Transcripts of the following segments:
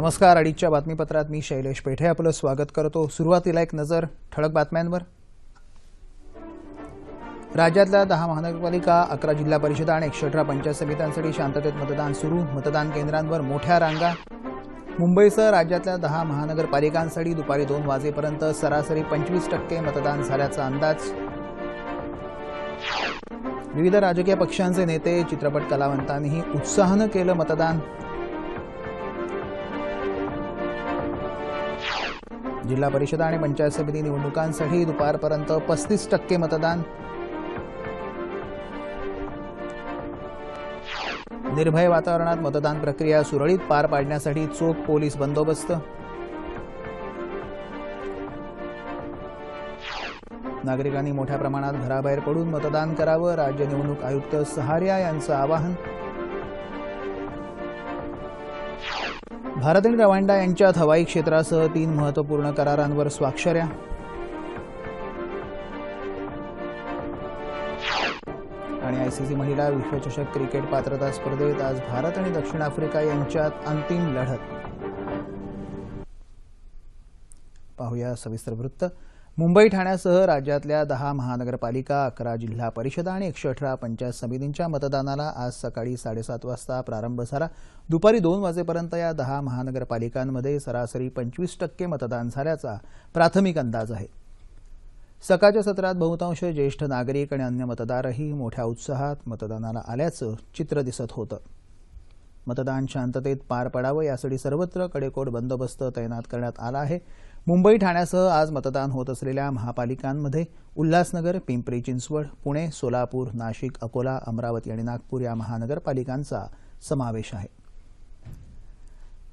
नमस्कार अडीचच्या बातमीपत्रात मी शैलेश पेठे आपलं स्वागत करतो. सुरुवातीला एक नजर ठळक बातम्यांवर. राज्यातल्या दहा महानगरपालिका अकरा जिल्हा परिषदा आणि एकशे अठरा पंचायत समित्यांसाठी शांततेत मतदान सुरू. मतदान केंद्रांवर मोठ्या रांगा. मुंबईसह राज्यातल्या दहा महानगरपालिकांसाठी दुपारी दोन वाजेपर्यंत सरासरी पंचवीस टक्के मतदान झाल्याचा अंदाज. विविध राजकीय पक्षांचे नेते चित्रपट कलावंतांनीही उत्साहानं केलं मतदान. जिल्हा परिषद आणि पंचायत समिती निवडणुकांसाठी दुपारपर्यंत पस्तीस टक्के मतदान. निर्भय वातावरणात मतदान प्रक्रिया सुरळीत पार पाडण्यासाठी चोख पोलीस बंदोबस्त. नागरिकांनी मोठ्या प्रमाणात घराबाहेर पडून मतदान करावं राज्य निवडणूक आयुक्त सहारिया यांचं आवाहन. भारत आणि रवांडा यांच्यात हवाई क्षेत्रासह तीन महत्त्वपूर्ण करारांवर स्वाक्षऱ्या. आणि आयसीसी महिला विश्वचषक क्रिकेट पात्रता स्पर्धेत आज भारत आणि दक्षिण आफ्रिका यांच्यात अंतिम लढत. पाहूया सविस्तर वृत्त. मुंबई ठाण्यासह राज्यातल्या दहा महानगरपालिका अकरा जिल्हा परिषदा आणि एकशे अठरा पंचायत समितींच्या मतदानाला आज सकाळी साडेसात वाजता प्रारंभ झाला. दुपारी दोन वाजेपर्यंत या दहा महानगरपालिकांमध्ये सरासरी पंचवीस टक्के मतदान झाल्याचा प्राथमिक अंदाज आहे. सकाळच्या सत्रात बहुतांश ज्येष्ठ नागरिक आणि अन्य मतदारही मोठ्या उत्साहात मतदानाला आल्याचं चित्र दिसत होतं. मतदान शांततेत पार पडावं यासाठी सर्वत्र कडेकोट बंदोबस्त तैनात करण्यात आला आहे. मुंबई ठाण्यासह आज मतदान होत असलेल्या महापालिकांमध्ये उल्हासनगर पिंपरी चिंचवड पुणे सोलापूर नाशिक अकोला अमरावती आणि नागपूर या महानगरपालिकांचा समावेश आहे.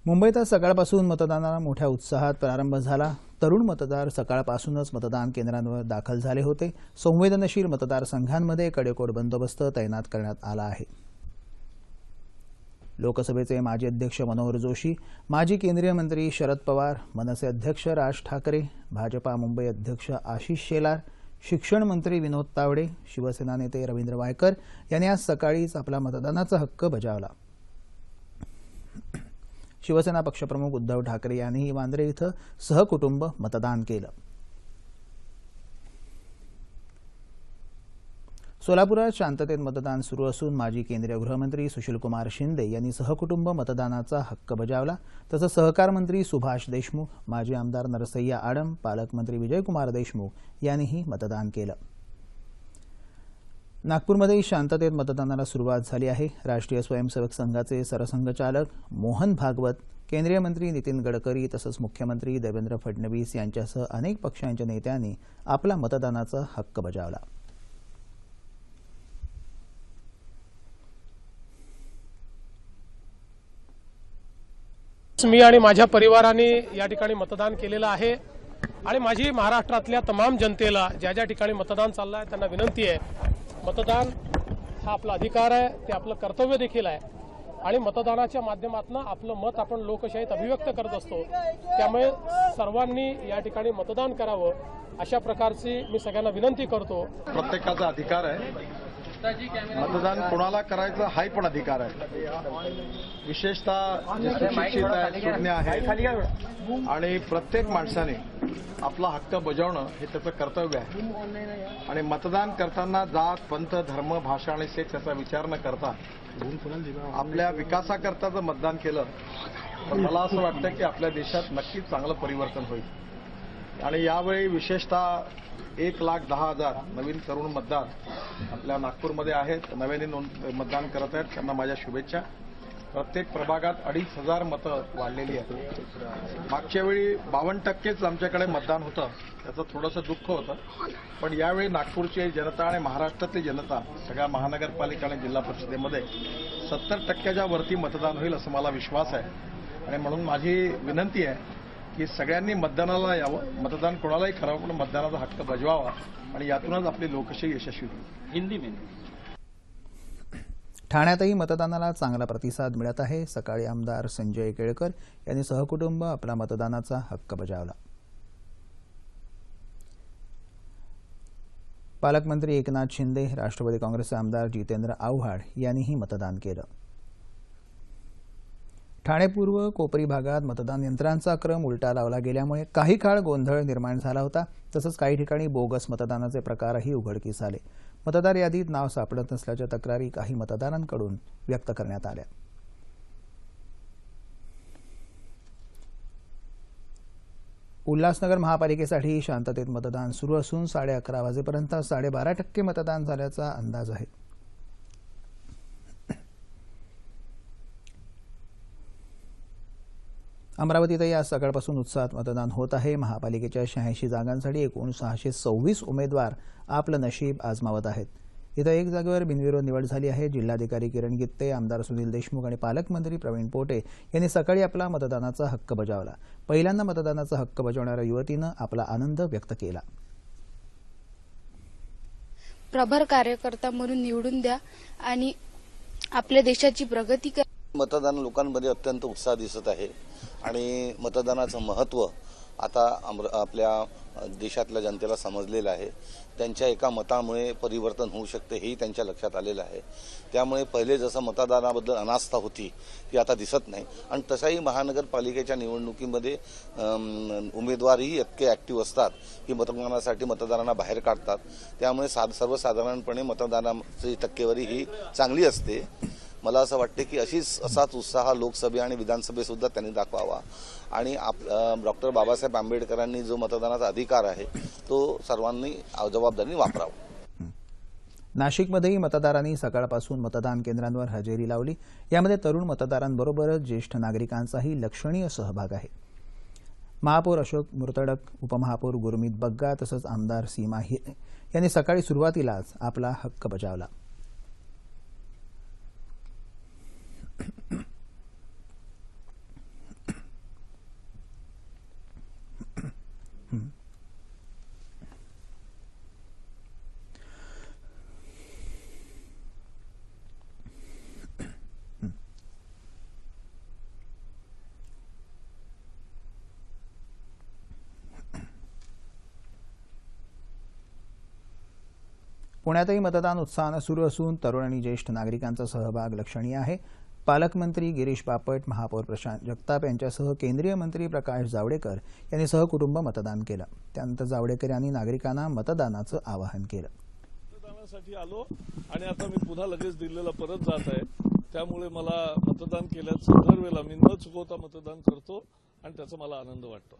मुंबईत आज सकाळपासून मतदानाला मोठ्या उत्साहात प्रारंभ झाला. तरुण मतदार सकाळपासूनच मतदान केंद्रांवर दाखल झाले होते. संवेदनशील मतदारसंघांमध्ये कडेकोट बंदोबस्त तैनात करण्यात आला आहे. लोकसभेचे माजी अध्यक्ष मनोहर जोशी माजी केंद्रीय मंत्री शरद पवार मनसे अध्यक्ष राज ठाकरे भाजपा मुंबई अध्यक्ष आशिष शेलार शिक्षण मंत्री विनोद तावडे शिवसेना नेते रवींद्र वायकर यांनी आज सकाळीच आपला मतदानाचा हक्क बजावला. शिवसेना पक्षप्रमुख उद्धव ठाकरे यांनीही वांद्रे इथं सहकुटुंब मतदान केलं. सोलापुरात शांततेत मतदान सुरू असून माजी केंद्रीय गृहमंत्री सुशीलकुमार शिंदे यांनी सहकुटुंब मतदानाचा हक्क बजावला. तसंच सहकार मंत्री सुभाष देशमुख माजी आमदार नरसय्या आडम पालकमंत्री विजयकुमार देशमुख यांनीही मतदान केलं. नागपूरमध्ये शांततेत मतदानाला सुरुवात झाली आहे. राष्ट्रीय स्वयंसेवक संघाचे सरसंघचालक मोहन भागवत केंद्रीय मंत्री नितीन गडकरी तसंच मुख्यमंत्री देवेंद्र फडणवीस यांच्यासह अनेक पक्षांच्या नेत्यांनी आपला मतदानाचा हक्क बजावला. मी आणि माझ्या परिवाराने या ठिकाणी मतदान केलेलं आहे. आणि माझी महाराष्ट्रातल्या तमाम जनतेला ज्या ज्या ठिकाणी मतदान चाललं आहे त्यांना विनंती आहे. मतदान हा आपला अधिकार आहे ते आपलं कर्तव्य देखील आहे. आणि मतदानाच्या माध्यमातून आपलं मत आपण लोकशाहीत अभिव्यक्त करत असतो. त्यामुळे सर्वांनी या ठिकाणी मतदान करावं अशा प्रकारची मी सगळ्यांना विनंती करतो. प्रत्येकाचा अधिकार आहे. मतदान कोणाला करायचं हाही पण अधिकार आहे. विशेषतः जे सुशिक्षित आहेत सुज्ञ आहेत आणि प्रत्येक माणसाने आपला हक्क बजावणं हे त्याचं कर्तव्य आहे. आणि मतदान करताना जात पंथ धर्म भाषा आणि सेक्स याचा विचार न करता आपल्या विकासाकरता जर मतदान केलं तर मला असं वाटतं की आपल्या देशात नक्कीच चांगलं परिवर्तन होईल. आणि यावेळी विशेषतः एक लाख दहा हजार नवीन तरुण मतदार आपल्या नागपूरमध्ये आहेत. नव्याने नोंद मतदान करत आहेत. त्यांना माझ्या शुभेच्छा. प्रत्येक प्रभागात अडीच हजार मतं वाढलेली आहेत. मागच्या वेळी बावन्न टक्केच आमच्याकडे मतदान होतं. त्याचं थोडंसं दुःख होतं. पण यावेळी नागपूरची जनता आणि महाराष्ट्रातली जनता सगळ्या महानगरपालिका आणि जिल्हा परिषदेमध्ये सत्तर टक्क्याच्या वरती मतदान होईल असं मला विश्वास आहे. आणि म्हणून माझी विनंती आहे की सगळ्यांनी मतदानाला यावं. मतदान कोणालाही करावं पण मतदानाचा हक्क बजवावा. आणि यातूनच आपली लोकशाही यशस्वी होईल. हिंदी में ठाण्यातही मतदानाला चांगला प्रतिसाद मिळत आहे. सकाळी आमदार संजय केळकर यांनी सहकुटुंब आपला मतदानाचा हक्क बजावला. पालकमंत्री एकनाथ शिंदे राष्ट्रवादी काँग्रेसचे आमदार जितेंद्र आव्हाड यांनीही मतदान केलं. ठाणे पूर्व कोपरी भागात मतदान यंत्रांचा क्रम उलटा लावला गेल्यामुळे काही काळ गोंधळ निर्माण झाला होता. तसंच काही ठिकाणी बोगस मतदानाचे प्रकारही उघडकीस आले. मतदार यादीत नाव सापडत नसल्याच्या तक्रारी काही मतदारांकडून व्यक्त करण्यात आल्या. उल्हासनगर महापालिकेसाठी शांततेत मतदान सुरू असून साडे अकरा वाजेपर्यंत साडेबारा टक्के मतदान झाल्याचा अंदाज आहे. अमरावतीतही आज सकाळपासून उत्साहात मतदान होत आहे. महापालिकेच्या शहाऐंशी जागांसाठी एकूण सहाशे सव्वीस उमेदवार आपलं नशीब आजमावत आहेत. इथं एक जागेवर बिनविरोध निवड झाली आहे. जिल्हाधिकारी किरण गित्ते आमदार सुनील देशमुख आणि पालकमंत्री प्रवीण पोटे यांनी सकाळी आपला मतदानाचा हक्क बजावला. पहिल्यांदा मतदानाचा हक्क बजावणाऱ्या युवतीनं आपला आनंद व्यक्त केला. प्रभार कार्यकर्ता म्हणून निवडून द्या आणि आपल्या देशाची प्रगती करा मतदान लोकांमध्ये अत्यंत उत्साह दिसत आहे. आणि मतदानाचं महत्त्व आता अमर आपल्या देशातल्या जनतेला समजलेलं आहे. त्यांच्या एका मतामुळे परिवर्तन होऊ शकते हेही त्यांच्या लक्षात आलेलं आहे. त्यामुळे पहिले जसं मतदानाबद्दल अनास्था होती ती आता दिसत नाही. आणि तसाही महानगरपालिकेच्या निवडणुकीमध्ये उमेदवारही इतके ॲक्टिव्ह असतात की मतदानासाठी मतदारांना बाहेर काढतात. त्यामुळे साध सर्वसाधारणपणे मतदानाची टक्केवारी ही चांगली असते. मला असं वाटते की अशीच असाच उत्साह लोकसभे आणि विधानसभेसुद्धा त्यांनी दाखवावा. आणि आप डॉक्टर बाबासाहेब आंबेडकरांनी जो मतदानाचा अधिकार आहे तो सर्वांनी जबाबदारीने वापरावा. नाशिकमध्येही मतदारांनी सकाळपासून मतदान केंद्रांवर हजेरी लावली. यामध्ये तरुण मतदारांबरोबरच ज्येष्ठ नागरिकांचाही लक्षणीय सहभाग आहे. महापौर अशोक मुर्तडक उपमहापौर गुरमीत बग्गा तसंच आमदार सीमा हिरे यांनी सकाळी सुरुवातीलाच आपला हक्क बजावला. पुण्यातही मतदान उत्साहानं सुरू असून तरुण आणि ज्येष्ठ नागरिकांचा सहभाग लक्षणीय आहे. पालकमंत्री गिरीश बापट महापौर प्रशांत जगताप यांच्यासह केंद्रीय मंत्री प्रकाश जावडेकर यांनी सहकुटुंब मतदान केलं. त्यानंतर जावडेकर यांनी नागरिकांना मतदानाचं आवाहन केलं. मतदानासाठी आलो आणि आता मी पुन्हा लगेच दिल्लीला परत जात आहे. त्यामुळे मला मतदान केल्याचं दरवेळेला मी न चुकवता मतदान करतो आणि त्याचा मला आनंद वाटतो.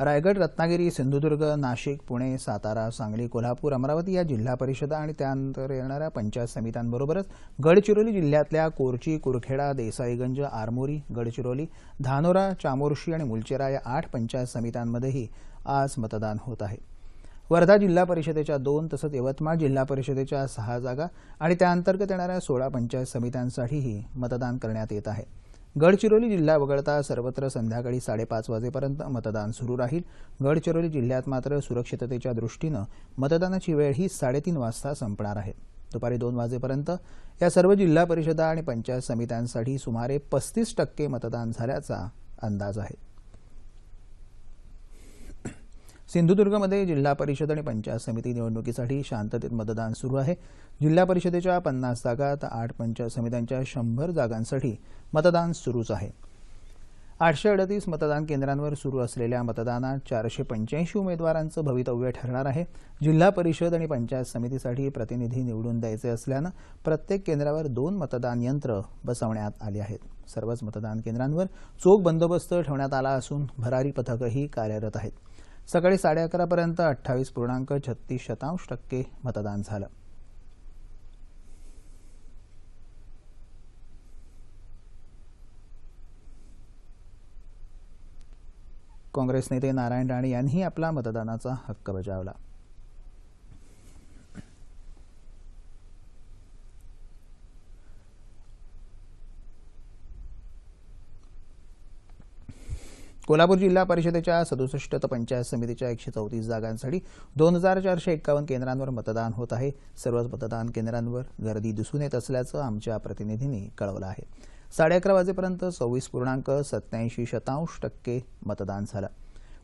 रायगड रत्नागिरी सिंधुदुर्ग नाशिक पुणे सातारा सांगली कोल्हापूर अमरावती या जिल्हा परिषदा आणि त्यानंतर येणाऱ्या पंचायत समित्यांबरोबरच गडचिरोली जिल्ह्यातल्या कोरची कुरखेडा देसाईगंज आरमोरी गडचिरोली धानोरा चामोर्शी आणि मुलचेरा या आठ पंचायत समित्यांमध्येही आज मतदान होत आहे. वर्धा जिल्हा परिषदेच्या दोन तसंच यवतमाळ जिल्हा परिषदेच्या सहा जागा आणि त्याअंतर्गत येणाऱ्या सोळा पंचायत समित्यांसाठीही मतदान करण्यात येत आहे. गडचिरोली जिल्हा वगळता सर्वत्र संध्याकाळी साडेपाच वाजेपर्यंत मतदान सुरू राहील. गडचिरोली जिल्ह्यात मात्र सुरक्षिततेच्या दृष्टीनं मतदानाची वेळ ही साडेतीन वाजता संपणार आहे. दुपारी दोन वाजेपर्यंत या सर्व जिल्हा परिषदा आणि पंचायत समित्यांसाठी सुमारे पस्तीस टक्के मतदान झाल्याचा अंदाज आहे. सिंधुदुर्गमध्ये जिल्हा परिषद आणि पंचायत समिती निवडणुकीसाठी शांततेत मतदान सुरू आहे. जिल्हा परिषदेच्या पन्नास जागा तर आठ पंचायत समित्यांच्या शंभर जागांसाठी मतदान सुरूच आहे. आठशे अडतीस मतदान केंद्रांवर सुरू असलेल्या मतदानात चारशे पंच्याऐंशी उमेदवारांचं भवितव्य ठरणार आहे. जिल्हा परिषद आणि पंचायत समितीसाठी प्रतिनिधी निवडून द्यायचे असल्यानं प्रत्येक केंद्रावर दोन मतदान यंत्र बसवण्यात आली आहेत. सर्वच मतदान केंद्रांवर चोख बंदोबस्त ठेवण्यात आला असून भरारी पथकही कार्यरत आहेत. सकाळी साडे अकरापर्यंत अठ्ठावीस पूर्णांक छत्तीस शतांश टक्के मतदान झालं. काँग्रेस नेते नारायण राणे यांनीही आपला मतदानाचा हक्क बजावला. कोल्हापूर जिल्हा परिषदेच्या सदुसष्ट तर पंचायत समितीच्या एकशे चौतीस जागांसाठी दोन हजार चारशे एक्कावन्न केंद्रांवर मतदान होत आहे. सर्वच मतदान केंद्रांवर गर्दी दिसून येत असल्याचं आमच्या प्रतिनिधींनी कळवलं आहे. साडे अकरा वाजेपर्यंत सव्वीस पूर्णांक सत्याऐंशी शतांश टक्के मतदान झालं.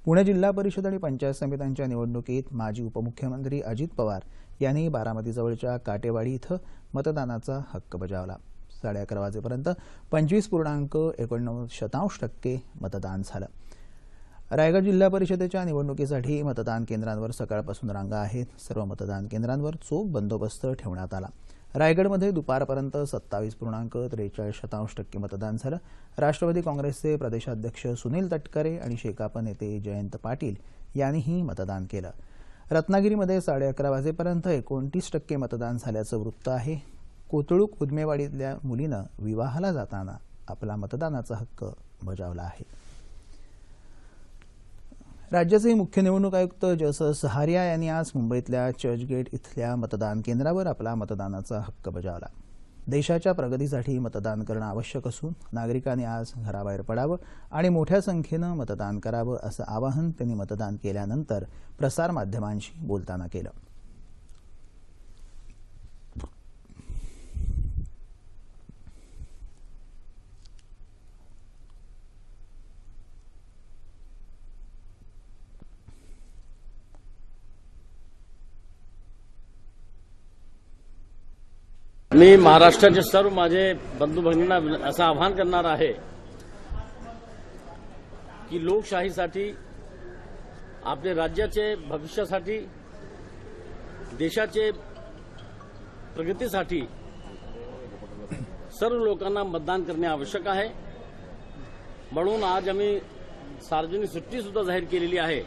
पुणे जिल्हा परिषद आणि पंचायत समित्यांच्या निवडणुकीत माजी उपमुख्यमंत्री अजित पवार यांनी बारामतीजवळच्या काटेवाडी इथं मतदानाचा हक्क बजावला. साडे अकरा वाजेपर्यंत पंचवीस पूर्णांक एकोणनव्वद शतांश टक्के मतदान झालं. रायगड जिल्हा परिषदेच्या निवडणुकीसाठी मतदान केंद्रांवर सकाळपासून रांगा आहेत. सर्व मतदान केंद्रांवर चोख बंदोबस्त ठेवण्यात आला. रायगडमध्ये दुपारपर्यंत सत्तावीस पूर्णांक त्रेचाळीस शतांश टक्के मतदान झालं. राष्ट्रवादी काँग्रेसचे प्रदेशाध्यक्ष सुनील तटकरे आणि शेकाप नेते जयंत पाटील यांनीही मतदान केलं. रत्नागिरीमध्ये साडे अकरा वाजेपर्यंत एकोणतीस टक्के मतदान झाल्याचं वृत्त आहे. कोतळूक उदमेवाडीतल्या मुलीनं विवाहाला जाताना आपला मतदानाचा हक्क बजावला आहे. राज्याचे मुख्य निवडणूक आयुक्त जसं सहारिया यांनी आज मुंबईतल्या चर्चगेट इथल्या मतदान केंद्रावर आपला मतदानाचा हक्क बजावला. देशाच्या प्रगतीसाठी मतदान करणं आवश्यक असून नागरिकांनी आज घराबाहेर पडावं आणि मोठ्या संख्येनं मतदान करावं असं आवाहन त्यांनी मतदान केल्यानंतर प्रसारमाध्यमांशी बोलताना केलं. मी महाराष्ट्राचे सर्व माझे बंधू भगिनींना असं आवाहन करणार आहे की लोकशाहीसाठी आपल्या राज्याचे भविष्यासाठी देशाचे प्रगतीसाठी सर्व लोकांना मतदान करणे आवश्यक आहे. म्हणून आज आम्ही सार्वजनिक सुट्टी सुद्धा जाहीर केलेली आहे.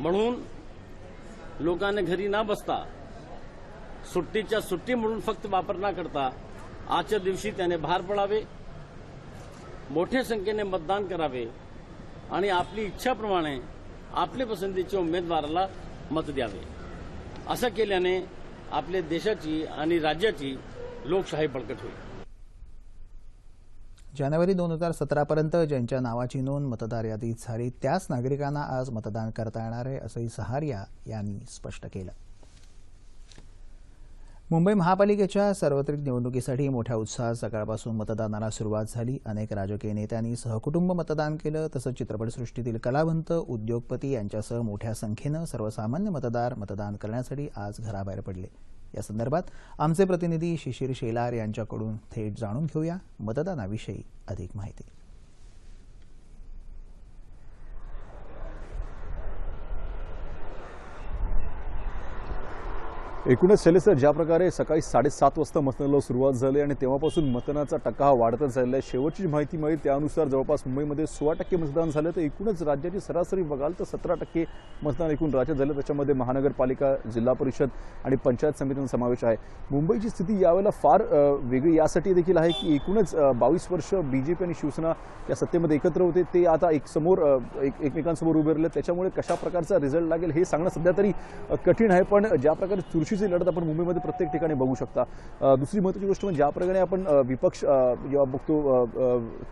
म्हणून लोकांनी घरी न बसता सुट्टीच्या सुट्टी म्हणून फक्त वापर न करता आजच्या दिवशी त्याने भार पडावे मोठ्या संख्येने मतदान करावे आणि आपली इच्छाप्रमाणे आपल्या पसंतीच्या उमेदवाराला मत द्यावे. असं केल्याने आपल्या देशाची आणि राज्याची लोकशाही बळकट होईल. जानेवारी दोन हजार सतरापर्यंत ज्यांच्या नावाची नोंद मतदार यादीत झाली त्याच नागरिकांना आज मतदान करता येणार आहे असंही सहारिया यांनी स्पष्ट केलं. मुंबई महापालिकेच्या सार्वत्रिक निवडणुकीसाठी मोठ्या उत्साहात सकाळपासून मतदानाला सुरुवात झाली. अनेक राजकीय नेत्यांनी सहकुटुंब मतदान केलं तसंच चित्रपटसृष्टीतील कलावंत उद्योगपती यांच्यासह मोठ्या संख्येनं सर्वसामान्य मतदार मतदान करण्यासाठी आज घराबाहेर पडले. या संदर्भात आमचे प्रतिनिधी शिशिर शेलार यांच्याकडून थेट जाणून घेऊया. मतदानाविषयी अधिक माहिती. एकूणच शैलेसर ज्या प्रकारे सकाळी साडेसात वाजता मतदानाला सुरुवात झाली आणि तेव्हापासून मतदानाचा टक्का हा वाढतच झालेला आहे शेवटची माहिती मिळेल. त्यानुसार जवळपास मुंबईमध्ये सोळा टक्के मतदान झालं तर एकूणच राज्याची सरासरी बघाल तर सतरा टक्के मतदान एकूण राज्यात झालं. त्याच्यामध्ये महानगरपालिका जिल्हा परिषद आणि पंचायत समितीचा समावेश आहे. मुंबईची स्थिती यावेळेला फार वेगळी. यासाठी देखील आहे की एकूणच बावीस वर्ष बी जे पी आणि शिवसेना या सत्तेमध्ये एकत्र होते. ते आता एक समोर एक एकमेकांसमोर उभे राहिले त्याच्यामुळे कशा प्रकारचा रिझल्ट लागेल हे सांगणं सध्या तरी कठीण आहे. पण ज्या प्रकारे चुरशी चुरशीची लढत आपण मुंबईमध्ये प्रत्येक ठिकाणी बघू शकता. दुसरी महत्त्वाची गोष्ट म्हणजे ज्याप्रकारे आपण विपक्ष जेव्हा बघतो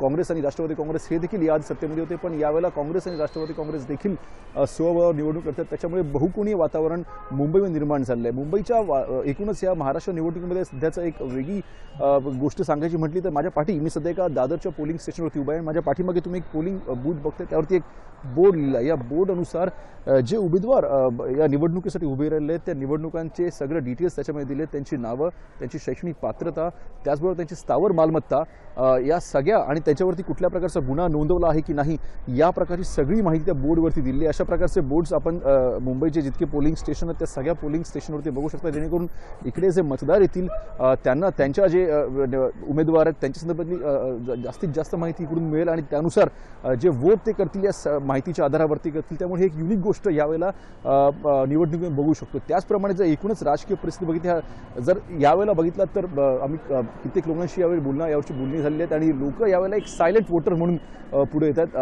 काँग्रेस आणि राष्ट्रवादी काँग्रेस हे देखील याआधी सत्तेमध्ये होते पण यावेळेला काँग्रेस आणि राष्ट्रवादी काँग्रेस देखील स्वभाव स्वबळावर निवडणूक करतात त्याच्यामुळे बहुकोणीय वातावरण मुंबईमध्ये निर्माण झालेलं आहे मुंबईच्या वा- एकूणच या महाराष्ट्र निवडणुकीमध्ये सध्याचं एक वेगळी गोष्ट सांगायची म्हटली तर माझ्या पाठी मी सध्या एका दादरच्या पोलिंग स्टेशनवरती उभा आहे आणि माझ्या पाठीमागे तुम्ही एक पोलिंग बूथ बघताय. त्यावरती एक बोर्ड लिहिला आहे. या बोर्डनुसार जे उमेदवार या निवडणुकीसाठी उभे राहिले आहेत त्या निवडणुकांचे सगळं डिटेल्स त्याच्यामध्ये दिले त्यांची नावं त्यांची शैक्षणिक पात्रता त्याचबरोबर त्यांची स्थावर मालमत्ता या सगळ्या आणि त्याच्यावरती कुठल्या प्रकारचा गुन्हा नोंदवला आहे की नाही या प्रकारची सगळी माहिती त्या बोर्डवरती दिली अशा प्रकारचे बोर्ड्स आपण मुंबईचे जितके पोलिंग स्टेशन आहेत त्या सगळ्या पोलिंग स्टेशनवरती बघू शकता. जेणेकरून इकडे जे मतदार येतील त्यांना त्यांच्या जे उमेदवार आहेत त्यांच्या संदर्भातली जास्तीत जास्त माहिती इकडून मिळेल आणि त्यानुसार जे वोट ते करतील या स- माहितीच्या आधारावरती करतील. त्यामुळे ही एक युनिक गोष्ट यावेळेला निवडणुकीत बघू शकतो. त्याचप्रमाणे जर एकूणच राजकीय परिस्थिती बघितली जर यावेळेला बघितलात तर आम्ही कित्येक लोकांशी यावेळी बोलणं यावरची बोलणी झालेली आहेत आणि लोक यावेळेला एक सायलेंट वोटर म्हणून पुढे येतात.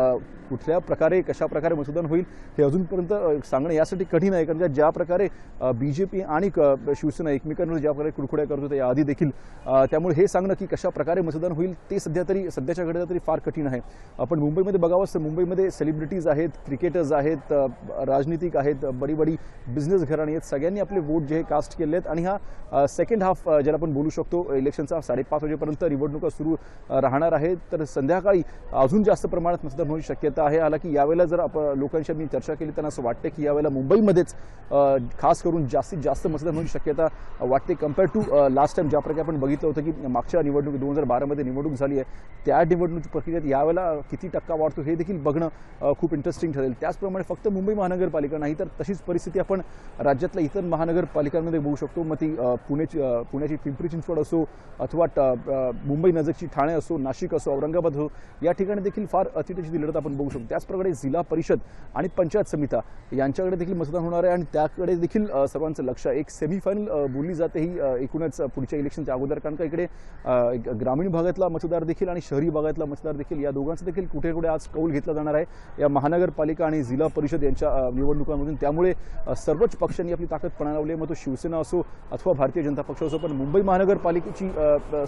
कुठल्या प्रकारे कशा प्रकारे मतदान होईल हे अजूनपर्यंत सांगणं यासाठी कठीण आहे. कारण ज्या- ज्या प्रकारे बी जे पी आणि क- शिवसेना एकमेकांवर ज्या प्रकारे कुडकुड्या करत होत्या याआधी देखील त्यामुळे हे सांगणं की कशा प्रकारे मतदान होईल ते सध्या तरी सध्याच्या घडीला तरी फार कठीण आहे. आपण मुंबईमध्ये बघावं तर मुंबईमध्ये सेलिब्रिटीज आहेत क्रिकेटर्स आहेत राजनीतिक आहेत बडी बडी बिझनेस घराणी आहेत. सगळ्यांनी आपले वोट जे हे कास्ट केले आहेत आणि हा सेकंड हाफ ज्याला आपण बोलू शकतो इलेक्शनचा साडेपाच वाजेपर्यंत निवडणुका सुरू राहणार आहेत. तर संध्याकाळी अजून जास्त प्रमाणात मतदान होण्याची शक्यता शक्यता आहे. की यावेळेला जर आपण लोकांशी मी चर्चा केली त्यांना असं वाटतं की यावेळेला मुंबईमध्येच खास करून जास्तीत जास्त मतदान होण्याची शक्यता वाटते कंपेअर टू लास्ट टाइम ज्या प्रकारे आपण बघितलं होतं की मागच्या निवडणूक दोन हजार बारामध्ये निवडणूक झाली आहे त्या निवडणूक प्रक्रियेत यावेळेला किती टक्का वाढतो हे देखील बघणं खूप इंटरेस्टिंग ठरेल. त्याचप्रमाणे फक्त मुंबई महानगरपालिका नाही तर तशीच परिस्थिती आपण राज्यातल्या इतर महानगरपालिकांमध्ये बघू शकतो. मग ती पुण्याची पुण्याची पिंपरी चिंचवड असो अथवा मुंबई नजीकची ठाणे असो नाशिक असो औरंगाबाद असो या ठिकाणी देखील फार अतिटेची लढत आपण बघू शकतो त्याचप्रकारे जिल्हा परिषद आणि पंचायत समिता यांच्याकडे देखील मतदान होणार आहे आणि त्याकडे देखील सर्वांचं लक्ष एक सेमीफायनल बोलली जाते ही एकूणच पुढच्या इलेक्शनच्या अगोदर. कारण का इकडे ग्रामीण भागातला मतदार देखील आणि शहरी भागातला मतदार देखील या दोघांचं देखील कुठे कुठे आज कौल घेतला जाणार आहे. या महानगरपालिका आणि जिल्हा परिषद यांच्या निवडणुकांमधून. त्यामुळे सर्वच पक्षांनी आपली ताकद पणाला लावली आहे. मग तो शिवसेना असो अथवा भारतीय जनता पक्ष असो पण मुंबई महानगरपालिकेची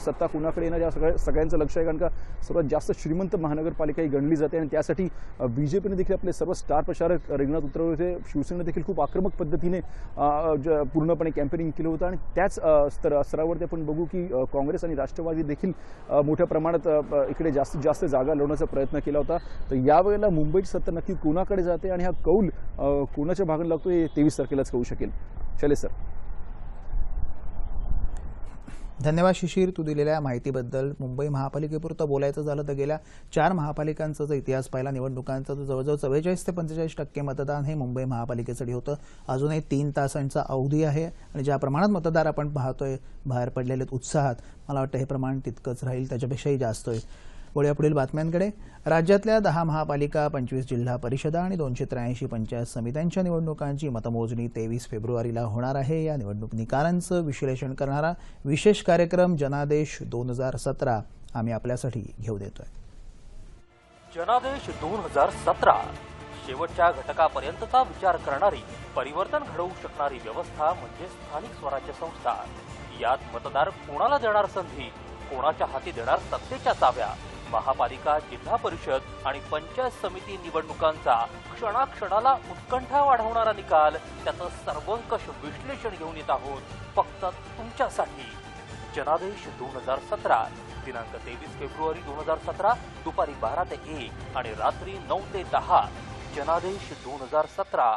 सत्ता कुणाकडे येणार या सगळ्या सगळ्यांचं लक्ष आहे. कारण का सर्वात जास्त श्रीमंत महानगरपालिका ही गणली जाते आणि त्यासाठी बीजेपीने देखील आपले सर्व स्टार प्रचारक रिंगणात उतरवले होते शिवसेनेने देखील खूप आक्रमक पद्धतीने पूर्णपणे कॅम्पेनिंग केलं होतं. आणि त्याच स्तर स्तरावरती आपण बघू की काँग्रेस आणि राष्ट्रवादी देखील मोठ्या प्रमाणात इकडे जास्तीत जास्त जागा लढवण्याचा प्रयत्न केला होता. तर यावेळेला मुंबईची सत्ता नक्की कोणाकडे जाते आणि हा कौल कोणाच्या भागात लागतो हे तेवीस तारखेलाच कळू शकेल. शैलेश सर. धन्यवाद शिशिर तू दिलेल्या माहितीबद्दल. मुंबई महापालिकेपुरतं बोलायचं झालं तर गेल्या चार महापालिकांचा जर इतिहास पाहिला निवडणुकांचा तर जवळजवळ चव्वेचाळीस ते पंचेचाळीस टक्के मतदान हे मुंबई महापालिकेसाठी होतं. अजूनही तीन तासांचा अवधी आहे आणि ज्या प्रमाणात मतदार आपण पाहतोय बाहेर पडलेले उत्साहात मला वाटतं हे प्रमाण तितकंच राहील त्याच्यापेक्षाही जास्त होईल वळूया पुढील बातम्यांकडे. राज्यातल्या दहा महापालिका पंचवीस जिल्हा परिषदा आणि दोनशे त्र्याऐंशी पंचायत समित्यांच्या निवडणुकांची मतमोजणी तेवीस फेब्रुवारीला होणार आहे. या निवडणूक निकालांचं विश्लेषण करणारा विशेष कार्यक्रम जनादेश दोन हजार सतरा आम्ही आपल्यासाठी घेऊ देतोय. जनादेश दोन हजार सतरा. शेवटच्या घटकापर्यंतचा विचार करणारी परिवर्तन घडवू शकणारी व्यवस्था म्हणजे स्थानिक स्वराज्य संस्था. यात मतदार कोणाला देणार संधी? कोणाच्या हाती देणार सत्तेच्या चाव्या? महापालिका जिल्हा परिषद आणि पंचायत समिती निवडणुकांचा क्षणाक्षणाला उत्कंठा वाढवणारा निकाल त्याचं सर्वंकष विश्लेषण घेऊन येत आहोत फक्त तुमच्यासाठी. जनादेश दोन हजार सतरा दिनांक तेवीस फेब्रुवारी दोन हजार सतरा दुपारी बारा ते एक आणि रात्री नऊ ते दहा. जनादेश दोन हजार सतरा.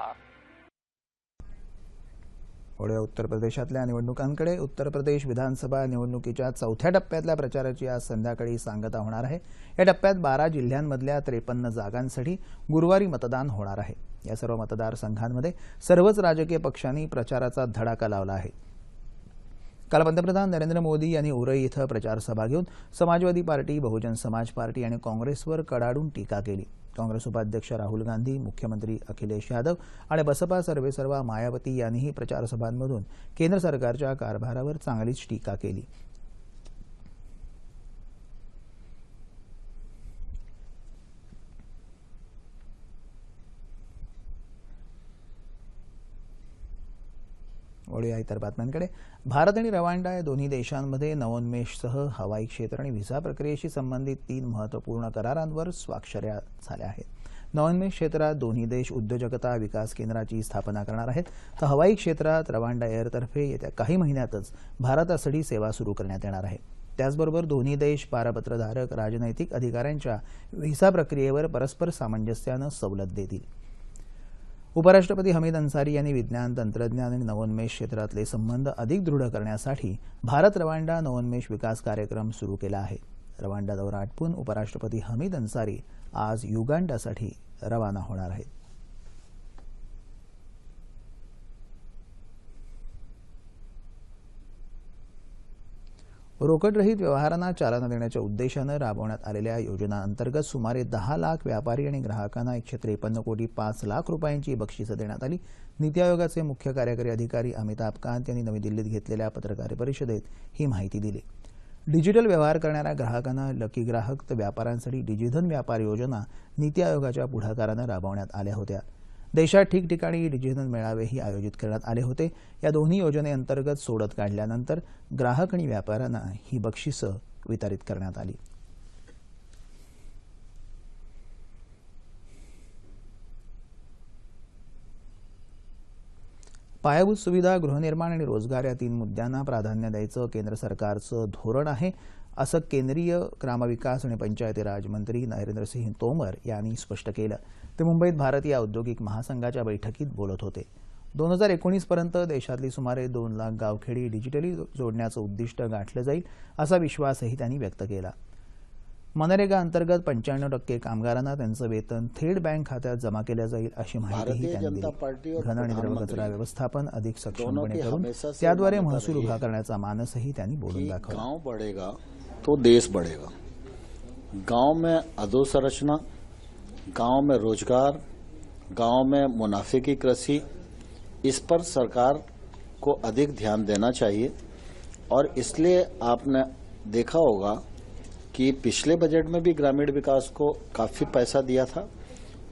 वळूया उत्तर प्रदेशातल्या निवडणुकांकडे. उत्तर प्रदेश विधानसभा निवडणुकीच्या चौथ्या टप्प्यातल्या प्रचाराची आज संध्याकाळी सांगता होणार आहे. या टप्प्यात बारा जिल्ह्यांमधल्या त्रेपन्न जागांसाठी गुरुवारी मतदान होणार आहे. या सर्व मतदारसंघांमध्ये सर्वच राजकीय पक्षांनी प्रचाराचा धडाका लावला आहे. काल पंतप्रधान नरेंद्र मोदी यांनी उरई इथं प्रचारसभा घेऊन समाजवादी पार्टी बहुजन समाज पार्टी आणि काँग्रेसवर कडाडून टीका केली. काँग्रेस उपाध्यक्ष राहुल गांधी मुख्यमंत्री अखिलेश यादव आणि बसपा सर्वेसर्वा मायावती यांनीही प्रचारसभांमधून केंद्र सरकारच्या कारभारावर चांगलीच टीका केली. वळूया इतर बातम्यांकडे. भारत आणि रवांडा या दोन्ही देशांमध्ये नवोन्मेषसह हवाई क्षेत्र आणि व्हिसा प्रक्रियेशी संबंधित तीन महत्त्वपूर्ण करारांवर स्वाक्षऱ्या झाल्या आहेत. नवोन्मेष क्षेत्रात दोन्ही देश उद्योजकता विकास केंद्राची स्थापना करणार आहेत. तर हवाई क्षेत्रात रवांडा एअरतर्फे येत्या काही महिन्यातच भारतासाठी सेवा सुरू करण्यात येणार आहे. त्याचबरोबर दोन्ही देश पारपत्रधारक राजनैतिक अधिकाऱ्यांच्या व्हिसा प्रक्रियेवर परस्पर सामंजस्यानं सवलत देतील. उपराष्ट्रपती हमीद अन्सारी यांनी विज्ञान तंत्रज्ञान आणि नवोन्मेष क्षेत्रातले संबंध अधिक दृढ करण्यासाठी भारत रवांडा नवोन्मेष विकास कार्यक्रम सुरू केला आहे. रवांडा दौरा आटपून उपराष्ट्रपती हमीद अन्सारी आज युगांडासाठी रवाना होणार आहेत. रोकडरहित व्यवहारांना चालना देण्याच्या उद्देशानं राबवण्यात आलेल्या योजनांतर्गत सुमारे दहा लाख व्यापारी आणि ग्राहकांना एकशे त्रेपन्न कोटी पाच लाख रुपयांची बक्षिसं देण्यात आली. नीती आयोगाचे मुख्य कार्यकारी अधिकारी अमिताभ कांत यांनी नवी दिल्लीत घेतलेल्या पत्रकार परिषदेत ही माहिती दिली. डिजिटल व्यवहार करणाऱ्या ग्राहकांना लकी ग्राहक तर व्यापाऱ्यांसाठी डिजिधन व्यापार योजना नीती आयोगाच्या पुढाकारानं राबवण्यात आल्या होत्या. देशात ठिकठिकाणी डिजिटल मेळावेही आयोजित करण्यात आले होते. या दोन्ही योजनेअंतर्गत सोडत काढल्यानंतर ग्राहक आणि व्यापाऱ्यांना ही बक्षिसं वितरित करण्यात आली. पायाभूत सुविधा गृहनिर्माण आणि रोजगार या तीन मुद्द्यांना प्राधान्य द्यायचं केंद्र सरकारचं धोरण आहे. असं केंद्रीय ग्रामविकास आणि पंचायती राज मंत्री नरेंद्रसिंह तोमर यांनी स्पष्ट केलं. ते मुंबईत भारतीय औद्योगिक महासंघाच्या बैठकीत बोलत होते. दोन हजार एकोणीसपर्यंत देशातली सुमारे दोन लाख गावखेडी डिजिटली जोडण्याचं उद्दिष्ट गाठलं जाईल असा विश्वासही त्यांनी व्यक्त केला. मनरेगा अंतर्गत पंच्याण्णव टक्के कामगारांना त्यांचं वेतन थेट बँक खात्यात जमा केलं जाईल अशी माहितीही त्यांनी दिली. घन आणि द्रव प्रधानमंत्री कचरा व्यवस्थापन अधिक सक्षमपणे करून त्याद्वारे महसूल उभा करण्याचा मानसही त्यांनी बोलून दाखवला. तो देश बढ़ेगा। गाँव में अधोसंरचना गाँव में रोज़गार, गाँव में मुनाफे की कृषि, इस पर सरकार को अधिक ध्यान देना चाहिए। और इसलिए आपने देखा होगा कि पिछले बजट में भी ग्रामीण विकास को काफ़ी पैसा दिया था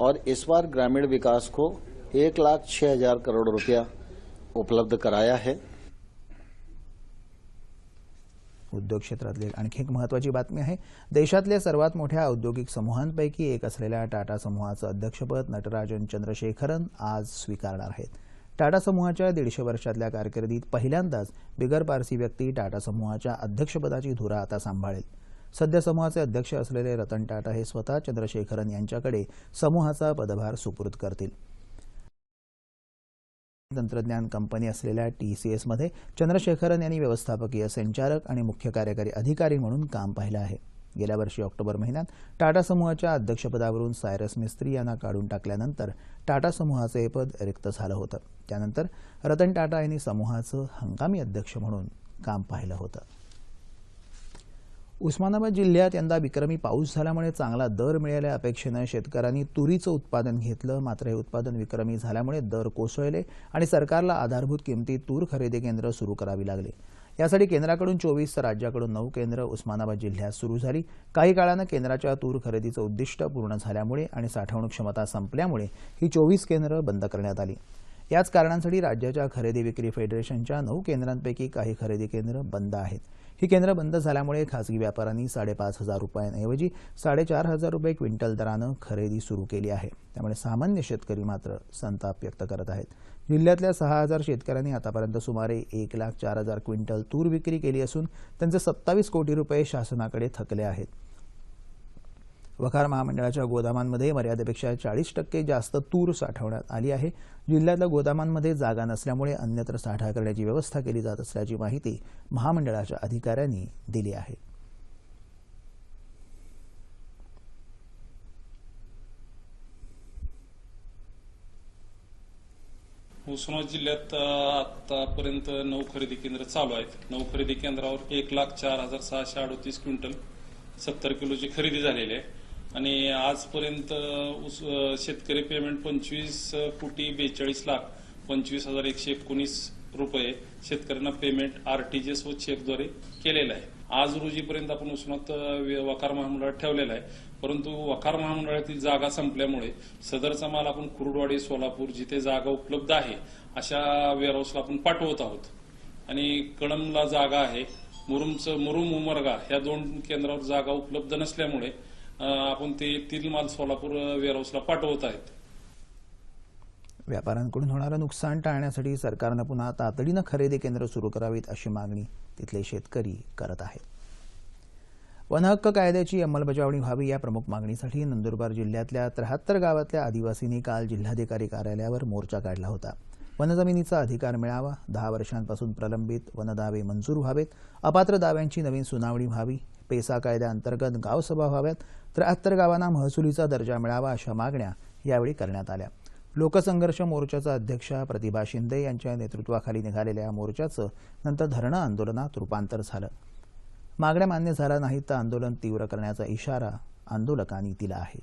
और इस बार ग्रामीण विकास को एक लाख छह हज़ार करोड़ रुपया उपलब्ध कराया है। उद्योग क्षेत्रातली आणखी एक महत्वाची बातमी आहे. देशातल्या सर्वात मोठ्या औद्योगिक समूहांपैकी एक असलेल्या टाटा समूहाचं अध्यक्षपद नटराजन चंद्रशेखरन आज स्वीकारणार आहेत. टाटा समूहाच्या दीडशे वर्षातल्या कारकिर्दीत पहिल्यांदाच बिगर पारसी व्यक्ती टाटा समूहाच्या अध्यक्षपदाची धुरा आता सांभाळेल. सध्या समूहाचे अध्यक्ष असलेले रतन टाटा हे स्वतः चंद्रशेखरन यांच्याकडे समूहाचा पदभार सुपूर्द करतील. तंत्रज्ञान कंपनी असलेल्या टीसीएसमध्ये चंद्रशेखरन यांनी व्यवस्थापकीय संचालक आणि मुख्य कार्यकारी अधिकारी म्हणून काम पाहिलं आहे. गेल्या वर्षी ऑक्टोबर महिन्यात टाटा समूहाच्या अध्यक्षपदावरून सायरस मिस्त्री यांना काढून टाकल्यानंतर टाटा समूहाचं हे पद रिक्त झालं होतं. त्यानंतर रतन टाटा यांनी समूहाचं हंगामी अध्यक्ष म्हणून काम पाहिलं होतं. उस्मानाबाद जिल्ह्यात यंदा विक्रमी पाऊस झाल्यामुळे चांगला दर मिळाल्या अपेक्षेनं शेतकऱ्यांनी तुरीचं उत्पादन घेतलं. मात्र हे उत्पादन विक्रमी झाल्यामुळे दर कोसळले आणि सरकारला आधारभूत किमतीत तूर खरेदी केंद्र सुरू करावी लागली. यासाठी केंद्राकडून चोवीस तर राज्याकडून नऊ केंद्र उस्मानाबाद जिल्ह्यात सुरू झाली. काही काळानं केंद्राच्या तूर खरेदीचं उद्दिष्ट पूर्ण झाल्यामुळे आणि साठवणूक क्षमता संपल्यामुळे ही चोवीस केंद्र बंद करण्यात आली. याच कारणांसाठी राज्याच्या खरेदी विक्री फेडरेशनच्या नऊ केंद्रांपैकी काही खरेदी केंद्र बंद आहेत. ही केंद्र बंद झाल्यामुळे खासगी व्यापाऱ्यांनी साडेपाच हजार रुपयांऐवजी साडेचार हजार रुपये क्विंटल दरानं खरेदी सुरू केली आहे. त्यामुळे सामान्य शेतकरी मात्र संताप व्यक्त करत आहेत. जिल्ह्यातल्या सहा हजार शेतकऱ्यांनी आतापर्यंत सुमारे एक लाख चार हजार क्विंटल तूर विक्री केली असून त्यांचे सत्तावीस कोटी रुपये शासनाकडे थकले आहेत. वखार महामंडळाच्या गोदामांमध्ये मर्यादेपेक्षा चाळीस टक्के जास्त तूर साठवण्यात आली आहे. जिल्ह्यातल्या गोदामांमध्ये जागा नसल्यामुळे अन्यत्र साठा करण्याची व्यवस्था केली जात असल्याची माहिती महामंडळाच्या अधिकाऱ्यांनी दिली आहे. उस्मानाबाद जिल्ह्यात आतापर्यंत नऊ खरेदी केंद्र चालू आहेत. नऊ खरेदी केंद्रावर एक लाख चार हजार सहाशे अडोतीस क्विंटल सत्तर किलोची खरेदी झालेली आहे. आणि आजपर्यंत शेतकरी पेमेंट पंचवीस कोटी बेचाळीस लाख पंचवीस हजार एकशे एकोणीस रुपये शेतकऱ्यांना पेमेंट आरटीजीएस व चेकद्वारे केलेलं आहे. आज रोजीपर्यंत आपण उस्मानात वकार महामंडळात ठेवलेला आहे. परंतु वकार महामंडळातील जागा संपल्यामुळे सदरचा माल आपण कुरुडवाडी सोलापूर जिथे जागा उपलब्ध आहे अशा वेअरहाऊसला आपण पाठवत आहोत. आणि कळमला जागा आहे मुरुमचं मुरुम उमरगा ह्या दोन केंद्रावर जागा उपलब्ध नसल्यामुळे आपण ते तील माल सोलापूर वेअरहाऊसला पाठवत आहेत व्यापाऱ्यांकडून होणारं नुकसान टाळण्यासाठी सरकारनं पुन्हा तातडीनं खरेदी केंद्र सुरू करावीत अशी मागणी तिथले शेतकरी करत आहेत. वनहक्क कायद्याची अंमलबजावणी व्हावी या प्रमुख मागणीसाठी नंदुरबार जिल्ह्यातल्या त्र्याहत्तर गावातल्या आदिवासींनी काल जिल्हाधिकारी कार्यालयावर मोर्चा काढला होता. वनजमिनीचा अधिकार मिळावा दहा वर्षांपासून प्रलंबित वनदावे मंजूर व्हावेत अपात्र दाव्यांची नवीन सुनावणी व्हावी पेसा कायद्याअंतर्गत गावसभा व्हाव्यात त्र्याहत्तर गावांना महसुलीचा दर्जा मिळावा अशा मागण्या यावेळी करण्यात आल्या. लोकसंघर्ष मोर्चाचा अध्यक्षा प्रतिभा शिंदे यांच्या नेतृत्वाखाली निघालेल्या या मोर्चाचं नंतर धरणं आंदोलनात रूपांतर झालं. मागण्या मान्य झाल्या नाहीत तर आंदोलन तीव्र करण्याचा इशारा आंदोलकांनी दिला आहे.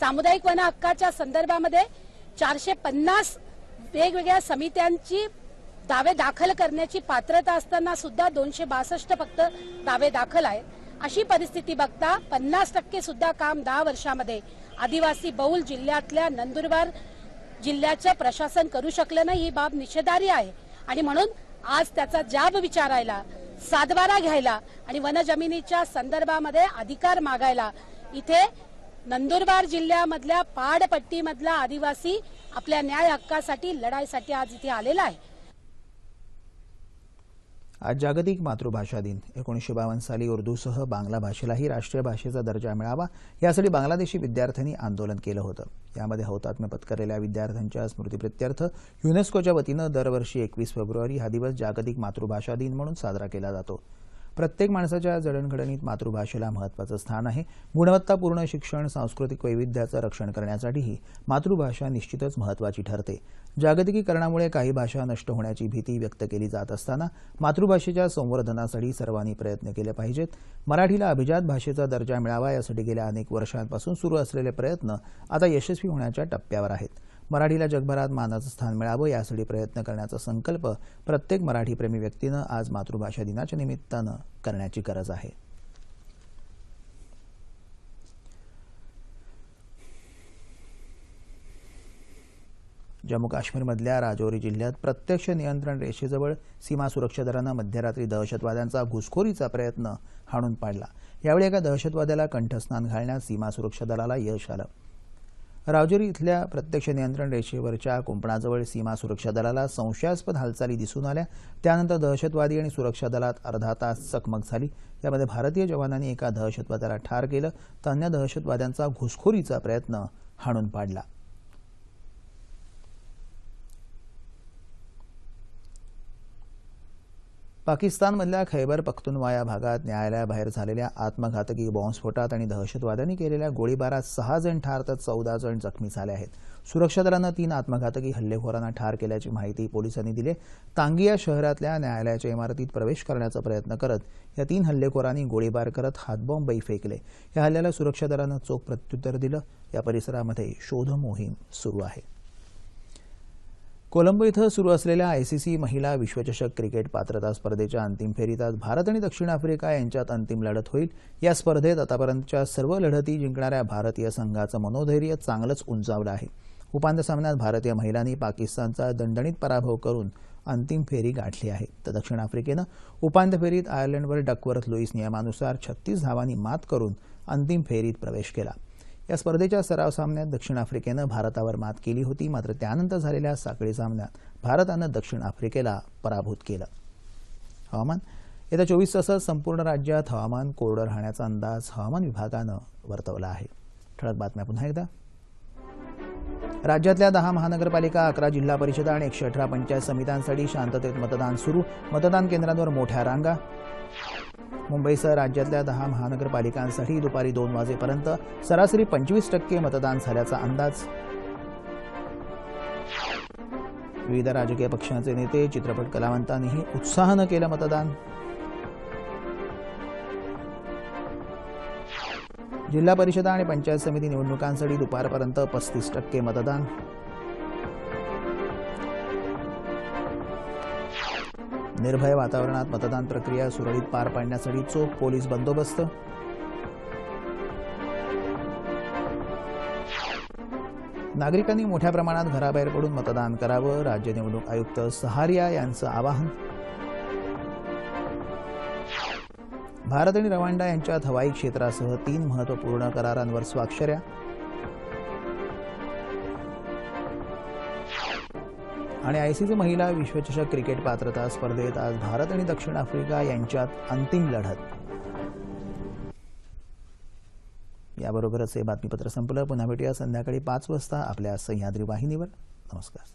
सामुदायिक वन हक्काच्या संदर्भामध्ये चारशे पन्नास वेगवेगळ्या समित्यांची दावे दाखल करण्याची पात्रता असताना सुद्धा दोनशे बासष्ट फक्त दावे दाखल आहेत. अशी परिस्थिती बघता पन्नास टक्के सुद्धा काम दहा वर्षामध्ये आदिवासी बहुल जिल्ह्यातल्या नंदुरबार जिल्ह्याचं प्रशासन करू शकलं नाही ही बाब निषेधारी आहे. आणि म्हणून आज त्याचा जाब विचारायला सातबारा घ्यायला आणि वनजमिनीच्या संदर्भामध्ये अधिकार मागायला इथे नंदुरबार जिल्ह्यामधल्या पाडपट्टीमधला आदिवासी आपल्या न्याय हक्कासाठी लढाईसाठी आज इथे आलेला आहे. आज जागतिक मातृभाषा दिन. एकोणीसशे बावन्न साली उर्दूसह बांगला भाषेलाही राष्ट्रीय भाषेचा दर्जा मिळावा यासाठी बांगलादेशी विद्यार्थ्यांनी आंदोलन केलं होतं. यामध्ये हौतात्म्य पत्करलेल्या विद्यार्थ्यांच्या स्मृतीप्रित्यर्थ युनेस्कोच्या वतीनं दरवर्षी एकवीस फेब्रुवारी हा दिवस जागतिक मातृभाषा दिन म्हणून साजरा केला जातो. प्रत्येक माणसाच्या जडणघडणीत मातृभाषेला महत्त्वाचं स्थान आहे. गुणवत्तापूर्ण शिक्षण सांस्कृतिक वैविध्याचं रक्षण करण्यासाठीही मातृभाषा निश्चितच महत्त्वाची ठरते. जागतिकीकरणामुळे काही भाषा नष्ट होण्याची भीती व्यक्त केली जात असताना मातृभाषेच्या संवर्धनासाठी सर्वांनी प्रयत्न केले पाहिजेत. मराठीला अभिजात भाषेचा दर्जा मिळावा यासाठी गेल्या अनेक वर्षांपासून सुरू असलेले प्रयत्न आता यशस्वी होण्याच्या टप्प्यावर आहेत. मराठीला जगभरात मानाचं स्थान मिळावं यासाठी प्रयत्न करण्याचा संकल्प प्रत्येक मराठीप्रेमी व्यक्तीनं आज मातृभाषा दिनाच्या निमित्तानं करण्याची गरज आहे. जम्मू काश्मीरमधल्या राजौरी जिल्ह्यात प्रत्यक्ष नियंत्रण रेषेजवळ सीमा सुरक्षा दलानं मध्यरात्री दहशतवाद्यांचा घुसखोरीचा प्रयत्न हाणून पाडला. यावेळी एका दहशतवाद्याला कंठस्नान घालण्यात सीमा सुरक्षा दलाला यश आलं. राजौरी इथल्या प्रत्यक्ष नियंत्रण रेषेवरच्या कुंपणाजवळ सीमा सुरक्षा दलाला संशयास्पद हालचाली दिसून आल्या. त्यानंतर दहशतवादी आणि सुरक्षा दलात अर्धा तास चकमक झाली. यामध्ये भारतीय जवानांनी एका दहशतवाद्याला ठार केलं. तर अन्य दहशतवाद्यांचा घुसखोरीचा प्रयत्न हाणून पाडला. पाकिस्तानमधल्या खैबर पख्तुनवा या भागात न्यायालयाबाहेर झालेल्या आत्मघातकी बॉम्बस्फोटात आणि दहशतवाद्यांनी केलेल्या गोळीबारात सहा जण ठार तर चौदा जण जखमी झाले आहेत. सुरक्षा दलानं तीन आत्मघातकी हल्लेखोरांना ठार केल्याची माहिती पोलिसांनी दिली. तांगिया शहरातल्या न्यायालयाच्या इमारतीत प्रवेश करण्याचा प्रयत्न करत या तीन हल्लेखोरांनी गोळीबार करत हातबॉम्बही फेकले. या हल्ल्याला सुरक्षा दलानं चोख प्रत्युत्तर दिलं. या परिसरामध्ये शोध मोहीम सुरू आहे. कोलंबो इथं सुरू असलेल्या आयसीसी महिला विश्वचषक क्रिकेट पात्रता स्पर्धेच्या अंतिम फेरीत आज भारत आणि दक्षिण आफ्रिका यांच्यात अंतिम लढत होईल. या स्पर्धेत आतापर्यंतच्या सर्व लढती जिंकणाऱ्या भारतीय संघाचं मनोधैर्य चांगलंच उंचावलं आहे. उपांत्य सामन्यात भारतीय महिलांनी पाकिस्तानचा दणदणीत पराभव करून अंतिम फेरी गाठली आहे. तर दक्षिण आफ्रिकेनं उपांत्य फेरीत आयर्लंडवर डकवर्थ लुईस नियमानुसार छत्तीस धावांनी मात करून अंतिम फेरीत प्रवेश केला. या स्पर्धेच्या सराव सामन्यात दक्षिण आफ्रिकेनं भारतावर मात केली होती. मात्र त्यानंतर झालेल्या साखळी सामन्यात भारतानं दक्षिण आफ्रिकेला पराभूत केलं. हवामान येत्या चोवीस तासात संपूर्ण राज्यात हवामान कोरडं राहण्याचा अंदाज हवामान विभागानं वर्तवला आहे. ठळक बातम्या पुन्हा एकदा. राज्यातल्या दहा महानगरपालिका अकरा जिल्हा परिषदा आणि एकशे अठरा पंचायत समित्यांसाठी शांततेत मतदान सुरू. मतदान केंद्रांवर मोठ्या रांगा. मुंबईसह राज्यातल्या दहा महानगरपालिकांसाठी दुपारी दोन वाजेपर्यंत सरासरी पंचवीस टक्के मतदान झाल्याचा अंदाज. विविध राजकीय पक्षांचे नेते चित्रपट कलावंतांनीही उत्साहानं केलं मतदान. जिल्हा परिषदा आणि पंचायत समिती निवडणुकांसाठी दुपारपर्यंत पस्तीस टक्के मतदान. निर्भय वातावरणात मतदान प्रक्रिया सुरळीत पार पाडण्यासाठी चोख पोलीस बंदोबस्त. नागरिकांनी मोठ्या प्रमाणात घराबाहेर पडून मतदान करावं राज्य निवडणूक आयुक्त सहारिया यांचं आवाहन. भारत आणि रवांडा यांच्यात हवाई क्षेत्रासह तीन महत्त्वपूर्ण करारांवर स्वाक्षऱ्या. आणि आय सी सी महिला विश्वचषक क्रिकेट पात्रता स्पर्धेत आज भारत आणि दक्षिण आफ्रिका यांच्यात अंतिम लढत. याबरोबरच हे बातमीपत्र संपलं. पुन्हा भेटूया संध्याकाळी पाच वाजता आपल्या सह्याद्री वाहिनीवर. नमस्कार.